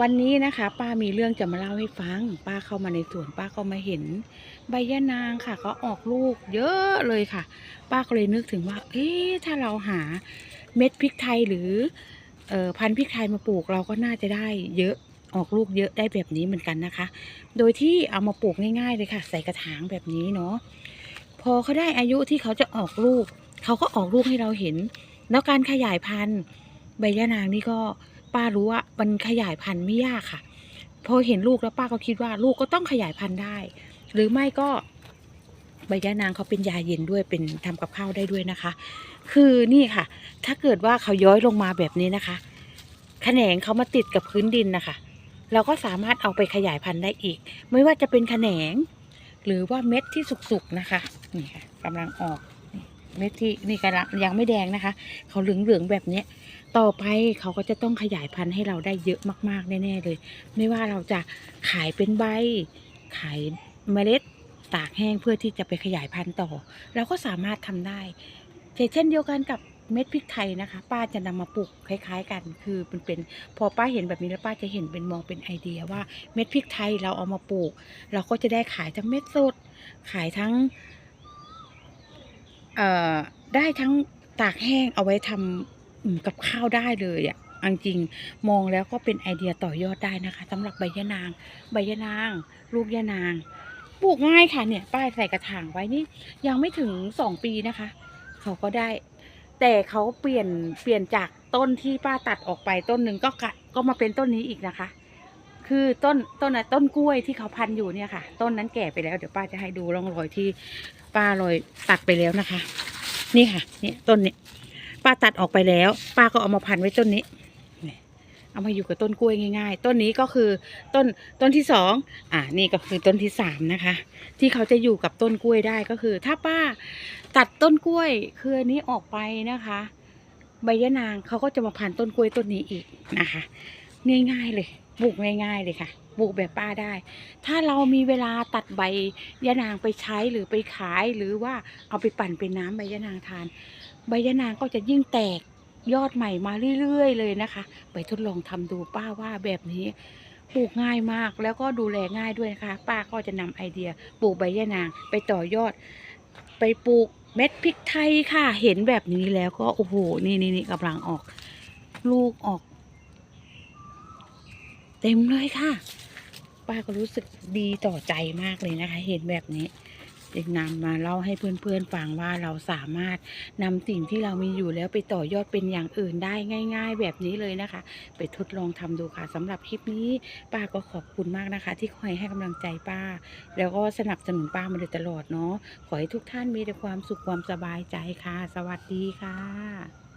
วันนี้นะคะ ป้ามีเรื่องจะมาเล่าให้ฟัง ป้าเข้ามาในสวนป้าก็มาเห็น ใบยะนางค่ะเขาออกลูกเยอะเลยค่ะ ป้าก็เลยนึกถึงว่า เอ๊ะถ้าเราหาเม็ดพริกไทยหรือเอ่อพันธุ์พริกไทยมาปลูกเราก็น่าจะได้เยอะออกลูกเยอะได้แบบนี้เหมือนกันนะคะ โดยที่เอามาปลูกง่ายๆเลยค่ะ ใส่กระถางแบบนี้เนาะพอเขาได้อายุที่เขาจะออกลูก เขาก็ออกลูกให้เราเห็น แล้วการขยายพันธุ์ใบยะนางนี่ก็ ป้ารู้ว่ามันขยายพันธุ์ไม่ยากค่ะ พอเห็นลูกแล้วป้าก็คิดว่าลูกก็ต้องขยายพันธุ์ได้ หรือไม่ก็ใบยะนางเขาเป็นยาเย็นด้วยเป็นทำกับข้าวได้ด้วยนะคะ คือนี่ค่ะ ถ้าเกิดว่าเขาย้อยลงมาแบบนี้นะคะแขนงเขามาติดกับพื้นดินนะคะ เราก็สามารถเอาไปขยายพันธุ์ได้อีก ไม่ว่าจะเป็นแขนง หรือว่าเม็ดที่สุกๆนะคะนี่ค่ะกำลังออก เม็ดที่นี่กำลังยังไม่แดงนะคะ เขาเหลืองๆแบบนี้ต่อไปเขาก็จะต้องขยายพันธุ์ให้เราได้เยอะมากๆแน่ๆเลย ไม่ว่าเราจะขายเป็นใบ ขายเมล็ดตากแห้งเพื่อที่จะไปขยายพันธุ์ต่อ เราก็สามารถทำได้เช่นเดียวกันกับเม็ดพริกไทยนะคะ ป้าจะนำมาปลูกคล้ายๆ กัน คือมันเป็นพอป้าเห็นแบบนี้แล้วป้าจะเห็นเป็นมองเป็นไอเดียว่าเม็ดพริกไทยเราเอามาปลูก เราก็จะได้ขายทั้งเม็ดสดขายทั้ง ได้ทั้งตากแห้งเอาไว้ทำกับข้าวได้เลยอะ่ะจริงๆมองแล้วก็เป็นไอเดียต่อยอดได้นะคะสำหรับใบยะนาง ใบยะนาง ลูกยะนางปลูกง่ายค่ะเนี่ย ป้ายใส่กระถางไว้นี่ยังไม่ถึงสองปีนะคะ เขาก็ได้ แต่เขาเปลี่ยนเปลี่ยนจากต้นที่ป้าตัดออกไปต้นหนึ่งก็ก็มาเป็นต้นนี้อีกนะคะ คือต้นต้นนะต้นกล้วยที่เขาพันอยู่เนี่ยค่ะ ต้นนั้นแก่ไปแล้วเดี๋ยวป้าจะให้ดูร่องรอยที่ป้าลอยตัดไปแล้วนะคะ นี่ค่ะเนี่ยต้นนี้ป้าตัดออกไปแล้ว ป้าก็เอามาพันไว้ต้นนี้นี่เอามาอยู่กับต้นกล้วยง่าย ๆ ต้นนี้ก็คือต้นต้นที่สองอ่านี่ก็คือต้นที่สามนะคะ ที่เขาจะอยู่กับต้นกล้วยได้ก็คือ ถ้าป้าตัดต้นกล้วยเครือนี้ออกไปนะคะ ใบยะนางเขาก็จะมาพันต้นกล้วยต้นนี้อีกนะคะ ง่ายๆเลย ปลูกง่ายๆเลยค่ะปลูกแบบป้าได้ ถ้าเรามีเวลาตัดใบยะนางไปใช้หรือไปขายหรือว่าเอาไปปั่นเป็นน้ำใบยะนางทาน ใบยะนางก็จะยิ่งแตกยอดใหม่มาเรื่อยๆ เลยนะคะ ไปทดลองทำดูป้าว่าแบบนี้ปลูกง่ายมากแล้วก็ดูแลง่ายด้วยนะคะ ป้าก็จะนำไอเดียปลูกใบยะนางไปต่อยอด ไปปลูกเม็ดพริกไทยค่ะ เห็นแบบนี้แล้วก็โอ้โห นี่นี่นี่กำลังออก ลูกออก เต็มเลยค่ะ ป้าก็รู้สึกดีต่อใจมากเลยนะคะ เห็นแบบนี้จึงนำมาเล่าให้เพื่อนๆฟังว่าเราสามารถนำสิ่งที่เรามีอยู่แล้วไปต่อยอดเป็นอย่างอื่นได้ง่าย ๆ แบบนี้เลยนะคะ ไปทดลองทำดูค่ะสำหรับคลิปนี้ป้าก็ขอบคุณมากนะคะ ที่คอยให้กำลังใจป้า แล้วก็สนับสนุนป้ามาโดยตลอดเนาะขอให้ทุกท่านมีแต่ความสุขความสบายใจค่ะ สวัสดีค่ะ